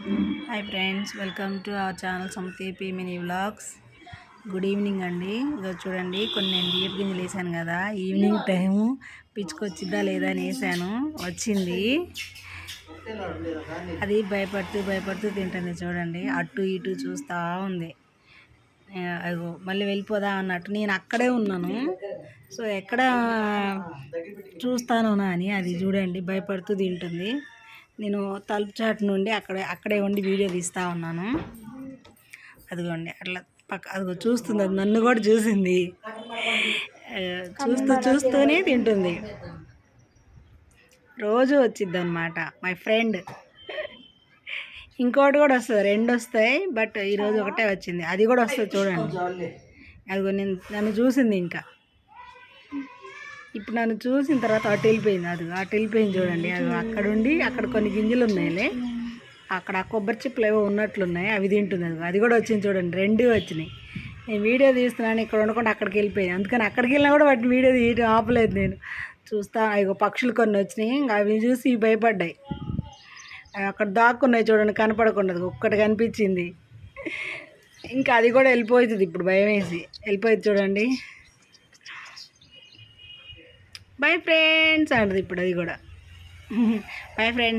Hi friends welcome to our channel Samatheepi mini vlogs. Good evening అండి. ఇదో చూడండి కొన్ని నేను బియ్యపు గింజలు వేసాను కదా. ఈవినింగ్ టైము పిచ్చుకొచ్చిద్దా లేదా అని వేసాను. వచ్చింది. అది భయపడుతూ భయపడుతూ తింటుంది చూడండి. అటు ఇటు చూస్తూ ఉంది. అదిగో మళ్ళీ వెళ్ళిపోదా అన్నట్టు. నేను అక్కడే ఉన్నాను. సో ఎక్కడ చూస్తాను అని అది చూడండి. భయపడుతూ తింటుంది. నేను తలుపు చాటు నుండి అక్కడే అక్కడే ఉండి వీడియో తీస్తూ ఉన్నాను. అదిగోండి అట్లా పక్క అదిగో చూస్తుంది అది నన్ను కూడా చూసింది. చూస్తూ చూస్తూనే తింటుంది. రోజు వచ్చిద్ది అనమాట మై ఫ్రెండ్ ఇంకోటి కూడా వస్తుంది రెండు వస్తాయి బట్ ఈరోజు ఒకటే వచ్చింది. అది కూడా వస్తుంది చూడండి. అదిగో నేను నన్ను చూసింది ఇంకా. ఇప్పుడు నన్ను చూసిన తర్వాత అటు వెళ్ళిపోయింది అది అటు వెళ్ళిపోయింది చూడండి. అది అక్కడ ఉండి అక్కడ కొన్ని గింజలు ఉన్నాయిలే. అక్కడ ఆ కొబ్బరి చిప్పలు ఏవో ఉన్నట్లున్నాయి అవి తింటుంది. అది అది కూడా వచ్చింది చూడండి రెండు వచ్చినాయి. నేను వీడియో తీస్తున్నాను ఇక్కడ ఉండకుండా అక్కడికి వెళ్ళిపోయింది అందుకని అక్కడికి వెళ్ళినా కూడా వాటిని వీడియో తీయడం ఆపలేదు నేను. చూస్తా ఇగో పక్షులు కొన్ని వచ్చినాయి ఇంకా అవి చూసి ఇవి భయపడ్డాయి. అవి అక్కడ దాక్కున్నాయి చూడండి కనపడకుండా ఒక్కటి కనిపించింది. ఇంకా అది కూడా వెళ్ళిపోతుంది ఇప్పుడు భయం వేసి వెళ్ళిపోయింది చూడండి. బై ఫ్రెండ్స్ అంటది ఇప్పుడు అది కూడా. Bye friends